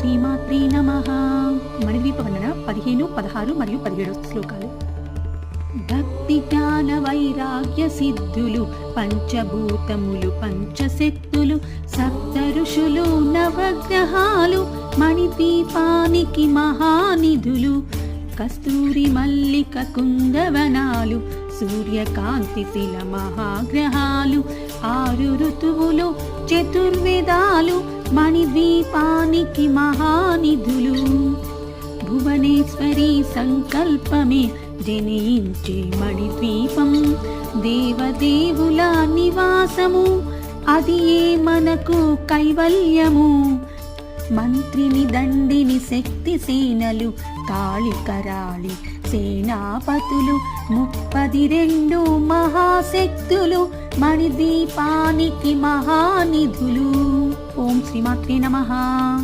శ్రీమాత్రి నమ. మణిద్వీప వర్ణన పదిహేను పదహారు మరియు పదిహేడు శ్లోకాలు. భక్తి జ్ఞాన వైరాగ్య సిద్ధులు పంచభూతములు పంచశక్తులు సప్త ఋషులు నవగ్రహాలు మణిదీపానికి మహానిధులు కస్తూరి మల్లిక కుందవనాలు సూర్యకాంతి శిల మహాగ్రహాలు ఆరు ఋతువులు చతుర్వేదాలు మణిద్వీపానికి మహానిధులు. భువనేశ్వరి సంకల్పమే జనించే మణిద్వీపం. దేవదేవుల నివాసము అది ఏ మనకు కైవల్యము? మంత్రిని దండిని శక్తి సేనలు కాళికరాళి సేనాపతులు ముప్పది రెండు మహాశక్తులు మణిద్వీపానికి మహానిధులు. శ్రీమాత్రే నమ